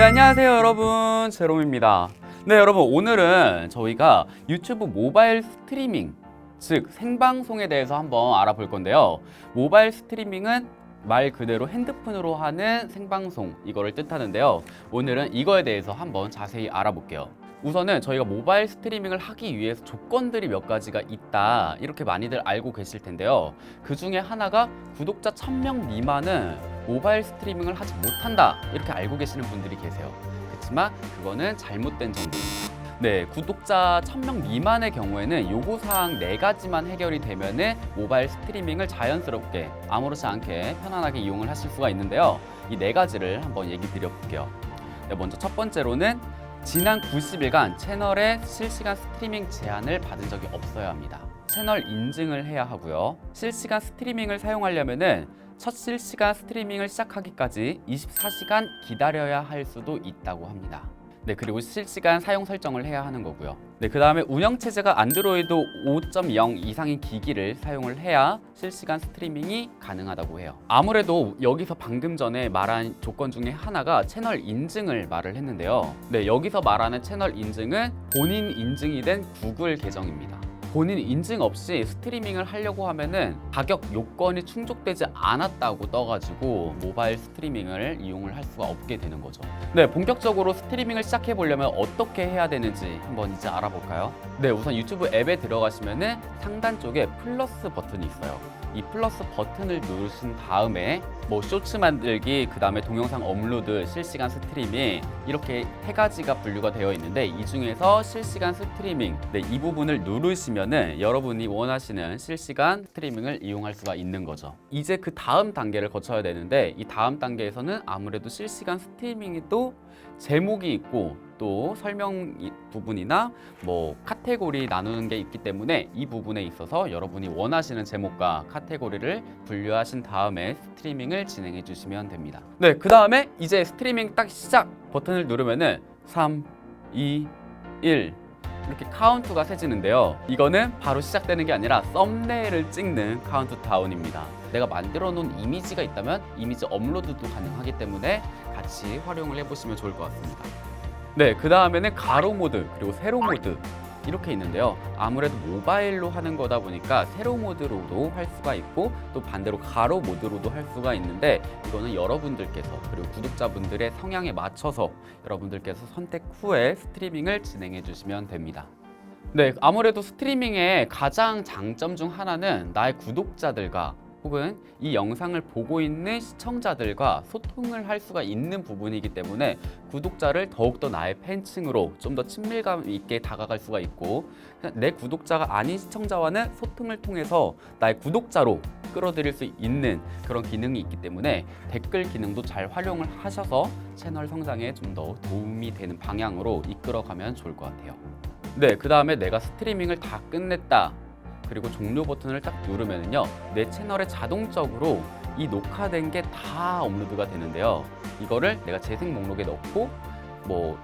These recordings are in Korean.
네, 안녕하세요, 여러분. 제롬입니다. 네, 여러분, 오늘은 저희가 유튜브 모바일 스트리밍, 즉, 생방송에 대해서 한번 알아볼 건데요. 모바일 스트리밍은 말 그대로 핸드폰으로 하는 생방송, 이거를 뜻하는데요. 오늘은 이거에 대해서 한번 자세히 알아볼게요. 우선은 저희가 모바일 스트리밍을 하기 위해서 조건들이 몇 가지가 있다. 이렇게 많이들 알고 계실 텐데요. 그 중에 하나가 구독자 1000명 미만은 모바일 스트리밍을 하지 못한다. 이렇게 알고 계시는 분들이 계세요. 그렇지만 그거는 잘못된 정보입니다. 네, 구독자 1000명 미만의 경우에는 요구사항 네가지만 해결이 되면 은 모바일 스트리밍을 자연스럽게 아무렇지 않게 편안하게 이용을 하실 수가 있는데요. 이 네 가지를 한번 얘기 드려볼게요. 네, 먼저 첫 번째로는 지난 90일간 채널에 실시간 스트리밍 제한을 받은 적이 없어야 합니다. 채널 인증을 해야 하고요. 실시간 스트리밍을 사용하려면은 첫 실시간 스트리밍을 시작하기까지 24시간 기다려야 할 수도 있다고 합니다. 네, 그리고 실시간 사용 설정을 해야 하는 거고요. 네, 그 다음에 운영 체제가 안드로이드 5.0 이상인 기기를 사용을 해야 실시간 스트리밍이 가능하다고 해요. 아무래도 여기서 방금 전에 말한 조건 중에 하나가 채널 인증을 말을 했는데요. 네, 여기서 말하는 채널 인증은 본인 인증이 된 구글 계정입니다. 본인 인증 없이 스트리밍을 하려고 하면은 가격 요건이 충족되지 않았다고 떠가지고 모바일 스트리밍을 이용을 할 수가 없게 되는 거죠. 네, 본격적으로 스트리밍을 시작해 보려면 어떻게 해야 되는지 한번 이제 알아볼까요? 네, 우선 유튜브 앱에 들어가시면은 상단 쪽에 플러스 버튼이 있어요. 이 플러스 버튼을 누르신 다음에 뭐 쇼츠 만들기, 그 다음에 동영상 업로드, 실시간 스트리밍 이렇게 세 가지가 분류가 되어 있는데 이 중에서 실시간 스트리밍 네, 이 부분을 누르시면 은 여러분이 원하시는 실시간 스트리밍을 이용할 수가 있는 거죠. 이제 그 다음 단계를 거쳐야 되는데 이 다음 단계에서는 아무래도 실시간 스트리밍이 또 제목이 있고 또 설명 이- 부분이나 뭐 카테고리 나누는 게 있기 때문에 이 부분에 있어서 여러분이 원하시는 제목과 카테고리를 분류하신 다음에 스트리밍을 진행해 주시면 됩니다. 네, 그 다음에 이제 스트리밍 딱 시작 버튼을 누르면은 3, 2, 1 이렇게 카운트가 세지는데요. 이거는 바로 시작되는 게 아니라 썸네일을 찍는 카운트 다운입니다. 내가 만들어 놓은 이미지가 있다면 이미지 업로드도 가능하기 때문에 같이 활용을 해보시면 좋을 것 같습니다. 네, 그 다음에는 가로 모드 그리고 세로 모드 이렇게 있는데요. 아무래도 모바일로 하는 거다 보니까 세로 모드로도 할 수가 있고 또 반대로 가로 모드로도 할 수가 있는데 이거는 여러분들께서 그리고 구독자분들의 성향에 맞춰서 여러분들께서 선택 후에 스트리밍을 진행해 주시면 됩니다. 네, 아무래도 스트리밍의 가장 장점 중 하나는 나의 구독자들과 혹은 이 영상을 보고 있는 시청자들과 소통을 할 수가 있는 부분이기 때문에 구독자를 더욱더 나의 팬층으로 좀 더 친밀감 있게 다가갈 수가 있고 내 구독자가 아닌 시청자와는 소통을 통해서 나의 구독자로 끌어들일 수 있는 그런 기능이 있기 때문에 댓글 기능도 잘 활용을 하셔서 채널 성장에 좀 더 도움이 되는 방향으로 이끌어가면 좋을 것 같아요. 네, 그 다음에 내가 스트리밍을 다 끝냈다. 그리고 종료 버튼을 딱 누르면요 내 채널에 자동적으로 이 녹화된 게 다 업로드가 되는데요 이거를 내가 재생 목록에 넣고 뭐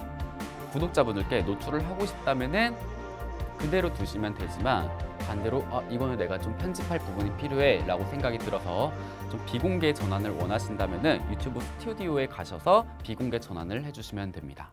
구독자분들께 노출을 하고 싶다면은 그대로 두시면 되지만 반대로 아 이거는 내가 좀 편집할 부분이 필요해 라고 생각이 들어서 좀 비공개 전환을 원하신다면 은 유튜브 스튜디오에 가셔서 비공개 전환을 해주시면 됩니다.